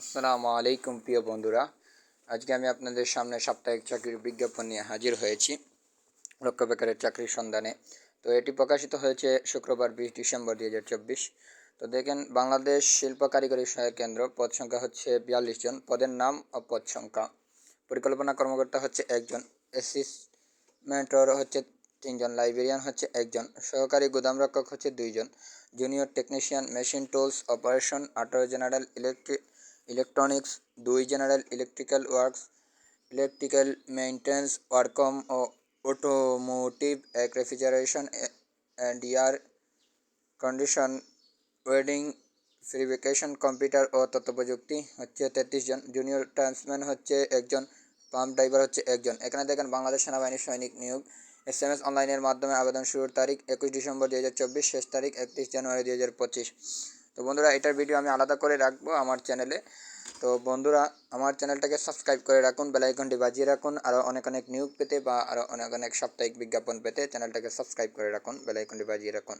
আসসালামু আলাইকুম, প্রিয় বন্ধুরা। আজকে আমি আপনাদের সামনে সাপ্তাহিক চাকরির বিজ্ঞাপন নিয়ে হাজির হয়েছি লক্ষ্য বেকারের চাকরির সন্ধানে। তো এটি প্রকাশিত হয়েছে শুক্রবার, বিশ ডিসেম্বর দুই চব্বিশ। তো দেখেন, বাংলাদেশ শিল্প কারিগরি সহায়ক কেন্দ্র, পদ সংখ্যা হচ্ছে বিয়াল্লিশ জন। পদের নাম ও পদ সংখ্যা। পরিকল্পনা কর্মকর্তা হচ্ছে একজন। অ্যাসিস্টমেন্টর হচ্ছে তিনজন। লাইব্রেরিয়ান হচ্ছে একজন। সহকারী গুদামরক্ষক হচ্ছে দুইজন। Junior technician, machine, tools, operation আঠারো জেনারেল ইলেকট্রিক ইলেকট্রনিক্স, দুই general electrical works, electrical maintenance ওয়ারকম ও অটোমোটিভ, এক refrigeration and air condition, welding verification computer ও তথ্য প্রযুক্তি হচ্ছে তেত্রিশ জন, জুনিয়র ট্রান্সম্যান হচ্ছে একজন, পাম্প ড্রাইভার হচ্ছে একজন। এখানে দেখেন বাংলাদেশ সেনাবাহিনীর সৈনিক নিয়োগ। এস এম এস অনলাইনের মাধ্যমে আবেদন শুরুর তারিখ একুশ ডিসেম্বর দু হাজার চব্বিশ, শেষ তারিখ একত্রিশ জানুয়ারি দু হাজার পঁচিশ। তো বন্ধুরা, এটার ভিডিও আমি আলাদা করে রাখব আমার চ্যানেলে তো বন্ধুরা, আমার চ্যানেলটাকে সাবস্ক্রাইব করে রাখুন বেলাইকনটি বাজিয়ে রাখুন আরও অনেক অনেক নিয়োগ পেতে বা আরও অনেক অনেক সাপ্তাহিক বিজ্ঞাপন পেতে চ্যানেলটাকে সাবস্ক্রাইব করে রাখুন বেলাইকনটি বাজিয়ে রাখুন।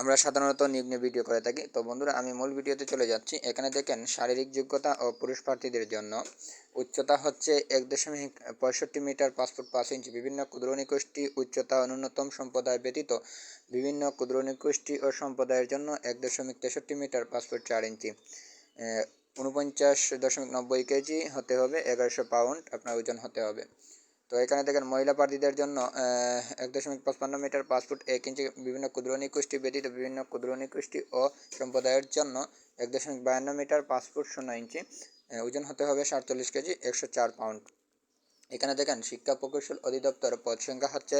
আমরা সাধারণত নিয়ে ভিডিও করে থাকি। তো বন্ধুরা, আমি মূল ভিডিওতে চলে যাচ্ছি। এখানে দেখেন, শারীরিক যোগ্যতা ও পুরুষ প্রার্থীদের জন্য উচ্চতা হচ্ছে এক দশমিক পঁয়ষট্টি মিটার ফুট পাঁচ ইঞ্চি। বিভিন্ন ক্ষুদ্র নিকোষ্ঠী উচ্চতা ন্যূনতম সম্প্রদায় ব্যতীত বিভিন্ন ক্ষুদ্র নিকোষ্ঠী ও সম্প্রদায়ের জন্য এক দশমিক তেষট্টি মিটার ফুট চার ইঞ্চি। উনপঞ্চাশ দশমিক নব্বই কেজি হতে হবে, এগারোশো পাউন্ড আপনার ওজন হতে হবে। তো এখানে দেখেন মহিলা প্রার্থীদের জন্য এক দশমিক পঁচপান্ন মিটার, পাঁচ ফুট এক ইঞ্চি বিভিন্ন ক্ষুদ্র নিকোষ্ঠী ব্যতীত বিভিন্ন ক্ষুদ্র নিকোষ্ঠী ও সম্প্রদায়ের জন্য এক দশমিক বায়ান্ন মিটার, পাঁচ ফুট শূন্য ইঞ্চি ওজন হতে হবে সাতচল্লিশ কেজি, একশো চার পাউন্ড। এখানে দেখেন শিক্ষা প্রকৌশল অধিদপ্তর পদ সংখ্যা হচ্ছে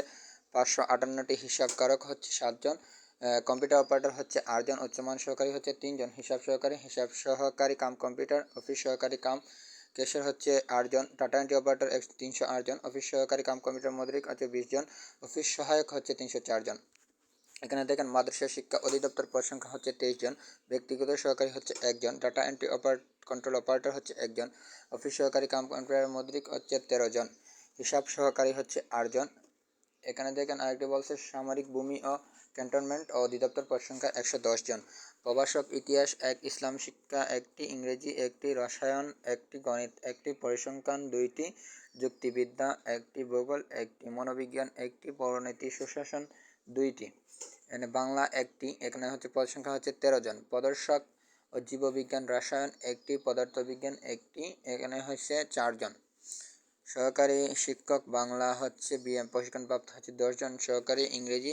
পাঁচশো আটান্নটি, হিসাবকারক হচ্ছে সাতজন কম্পিউটার অপারেটর হচ্ছে আটজন, উচ্চমান সহকারী হচ্ছে তিনজন, হিসাব সহকারী হিসাব সহকারী কাম কম্পিউটার, অফিস সহকারী কাম ক্যাশিয়ার হচ্ছে আটজন, টাটা এন্ট্রি অপারেটর তিনশো আটজন অফিস সহকারী কাম কম্পিউটার মদ্রিক হচ্ছে বিশ জন, অফিস সহায়ক হচ্ছে তিনশো চারজন এখানে দেখেন মাদ্রাসা শিক্ষা অধিদপ্তর পদ হচ্ছে তেইশ জন, ব্যক্তিগত সহকারী হচ্ছে একজন data entry operate control operator হচ্ছে একজন অফিস সহকারী কাম কম্পিউটার মদ্রিক হচ্ছে তেরো জন, হিসাব সহকারী হচ্ছে আটজন এখানে দেখেন আরেকটি বলছে সামরিক ভূমি ও ক্যান্টনমেন্ট ও অধিদপ্তর পদ সংখ্যা একশো দশ জন। প্রভাষক ইতিহাস এক, ইসলাম শিক্ষা একটি, ইংরেজি একটি, রসায়ন একটি, গণিত একটি, পরিসংখ্যান দুইটি, যুক্তিবিদ্যা একটি, ভূগোল একটি, মনোবিজ্ঞান একটি, পৌরনীতি, সুশাসন দুইটি। এখানে বাংলা একটি, এখানে হচ্ছে পদ সংখ্যা হচ্ছে তেরো জন। প্রদর্শক ও জীববিজ্ঞান রসায়ন একটি, পদার্থবিজ্ঞান একটি, এখানে হচ্ছে চারজন সহকারী শিক্ষক বাংলা হচ্ছে বিএম প্রশিক্ষণপ্রাপ্ত হচ্ছে দশজন সহকারী ইংরেজি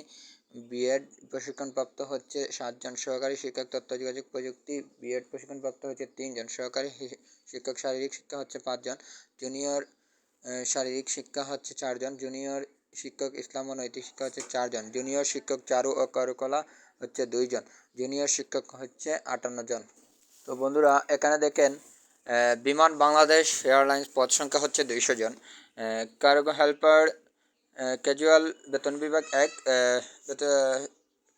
বিএড প্রশিক্ষণপ্রাপ্ত হচ্ছে সাতজন সহকারী শিক্ষক তথ্য যোগাযোগ প্রযুক্তি বিএড প্রশিক্ষণপ্রাপ্ত হচ্ছে তিনজন সহকারী শিক্ষক, শারীরিক শিক্ষা হচ্ছে পাঁচজন, জুনিয়র শারীরিক শিক্ষা হচ্ছে চারজন, জুনিয়র শিক্ষক, ইসলাম ও নৈতিক শিক্ষা হচ্ছে চারজন, জুনিয়র শিক্ষক চারু ও কারুকলা হচ্ছে দুইজন, জুনিয়র শিক্ষক হচ্ছে আটান্ন জন। তো বন্ধুরা, এখানে দেখেন বিমান বাংলাদেশ এয়ারলাইন্স পদ সংখ্যা হচ্ছে দুইশো জন কার্গো হেল্পার ক্যাজুয়াল বেতন বিভাগ এক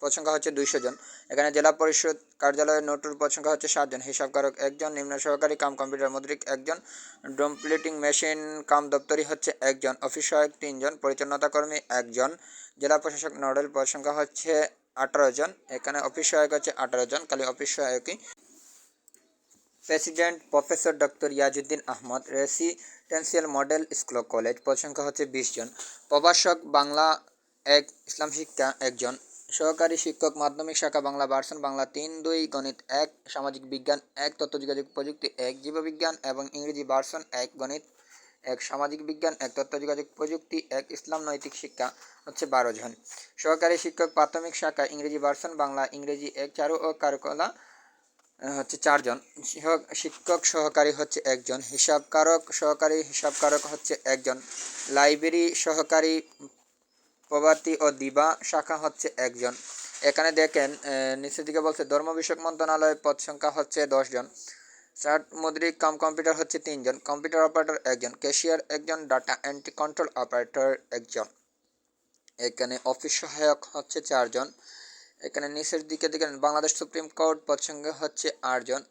পদ সংখ্যা হচ্ছে দুইশো জন। এখানে জেলা পরিষদ কার্যালয়ের নোটুর পদ সংখ্যা হচ্ছে সাতজন হিসাবকারক একজন, নিম্ন সহকারী কাম কম্পিউটার মুদ্রিক একজন ড্রোম মেশিন কাম দপ্তরি হচ্ছে একজন, অফিস সহায়ক তিনজন, পরিচ্ছন্নতা কর্মী একজন। জেলা প্রশাসক নডেল পদ সংখ্যা হচ্ছে আঠারো জন, এখানে অফিস সহায়ক হচ্ছে আঠারো জন, খালি office সহায়কই। President professor doctor Iajuddin Ahmed residential model school college পদ সংখ্যা হচ্ছে বিশ জন। প্রভাষক বাংলা এক ইসলাম শিক্ষা একজন। সহকারী শিক্ষক মাধ্যমিক শাখা বাংলা ভার্সন বাংলা তিন দুই গণিত এক, সামাজিক বিজ্ঞান এক তথ্য যোগাযোগ প্রযুক্তি এক, জীববিজ্ঞান এবং ইংরেজি ভার্সন এক, গণিত এক, সামাজিক বিজ্ঞান এক তথ্য যোগাযোগ প্রযুক্তি এক, ইসলাম নৈতিক শিক্ষা হচ্ছে বারো জন। সহকারী শিক্ষক প্রাথমিক শাখা ইংরেজি ভার্সন বাংলা ইংরেজি এক, চারু ও কারুকলা হচ্ছে চারজন। শিক্ষক সহকারী হচ্ছে একজন। হিসাবকারক সহকারী, হিসাবকারক হচ্ছে একজন। লাইব্রেরি সহকারী, প্রভাতী ও দিবা শাখা হচ্ছে একজন। এখানে দেখেন নিচের দিকে বলছে, ধর্ম বিষয়ক মন্ত্রণালয়ের পদ সংখ্যা হচ্ছে দশজন। চার্ট মুদ্রিক কাম কম্পিউটার হচ্ছে তিনজন। কম্পিউটার অপারেটর একজন। ক্যাশিয়ার একজন। ডাটা এন্ট্রি কন্ট্রোল অপারেটর একজন। এখানে অফিস সহায়ক হচ্ছে চারজন। এখানে নিচের দিকে দেখেন, বাংলাদেশ সুপ্রিম কোর্ট পদ সংখ্যা হচ্ছে আটজন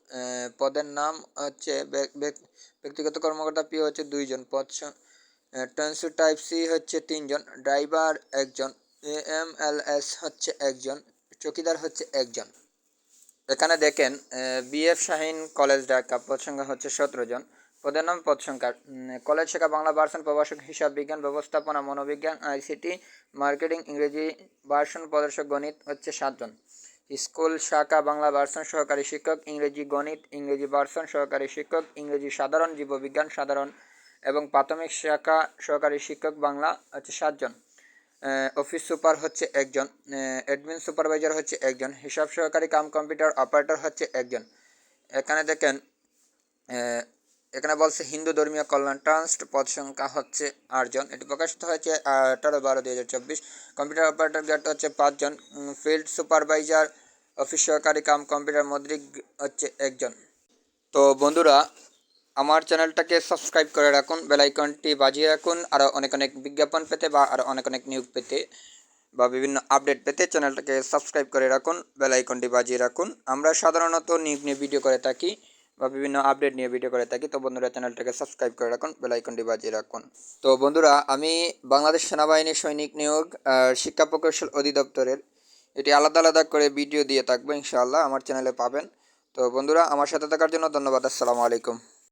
পদের নাম হচ্ছে ব্যক্তিগত কর্মকর্তা পি হচ্ছে দুইজন, পদ ট্রান্সফার টাইপ সি হচ্ছে তিনজন, ড্রাইভার একজন এম, এল, এস হচ্ছে একজন, চকিদার হচ্ছে একজন। এখানে দেখেন বিএফ শাহিন কলেজ পদ সংখ্যা হচ্ছে সতেরো জন পদের নাম পদ সংখ্যা। কলেজ শাখা, বাংলা ভার্সন, প্রভাষক হিসাব বিজ্ঞান, ব্যবস্থাপনা, মনোবিজ্ঞান, আইসিটি, মার্কেটিং, ইংরেজি ভার্সন, প্রদর্শক, গণিত হচ্ছে সাতজন স্কুল শাখা, বাংলা ভার্সন, সহকারী শিক্ষক, ইংরেজি গণিত, ইংরেজি ভার্সন, সহকারী শিক্ষক, ইংরেজি সাধারণ, জীববিজ্ঞান সাধারণ এবং প্রাথমিক শাখা, সহকারী শিক্ষক, বাংলা হচ্ছে সাতজন অফিস সুপার হচ্ছে একজন। অ্যাডমিন সুপারভাইজার হচ্ছে একজন। হিসাব সহকারী, কাম কম্পিউটার অপারেটর হচ্ছে একজন। এখানে দেখেন এখানে বলছে হিন্দু ধর্মীয় কল্যাণ ট্রাস্ট পদ সংখ্যা হচ্ছে আটজন। এটি প্রকাশিত হয়েছে আঠারো বারো দুই হাজার চব্বিশ। কম্পিউটার অপারেটর গ্রেড হচ্ছে পাঁচজন। ফিল্ড সুপারভাইজার অফিস সহকারী কাম কম্পিউটার মদ্রিক হচ্ছে একজন। তো বন্ধুরা, আমার চ্যানেলটাকে সাবস্ক্রাইব করে রাখুন বেলাইকনটি বাজিয়ে রাখুন আরও অনেক অনেক বিজ্ঞাপন পেতে বা আরও অনেক অনেক নিয়োগ পেতে বা বিভিন্ন আপডেট পেতে চ্যানেলটাকে সাবস্ক্রাইব করে রাখুন বেলাইকনটি বাজিয়ে রাখুন। আমরা সাধারণত নিয়োগ নিয়ে ভিডিও করে থাকি। বা বিভিন্ন আপডেট নিয়ে ভিডিও করে থাকি, তো বন্ধুরা চ্যানেলটাকে সাবস্ক্রাইব করে রাখুন বেলাইকনটি বাজিয়ে রাখুন। তো বন্ধুরা, আমি বাংলাদেশ সেনাবাহিনী সৈনিক নিয়োগ শিক্ষা প্রকৌশল অধিদপ্তরের এটি আলাদা আলাদা করে ভিডিও দিয়ে থাকব, ইনশাআল্লাহ আমার চ্যানেলে পাবেন। তো বন্ধুরা, আমার সাথে থাকার জন্য ধন্যবাদ, আসসালামু আলাইকুম।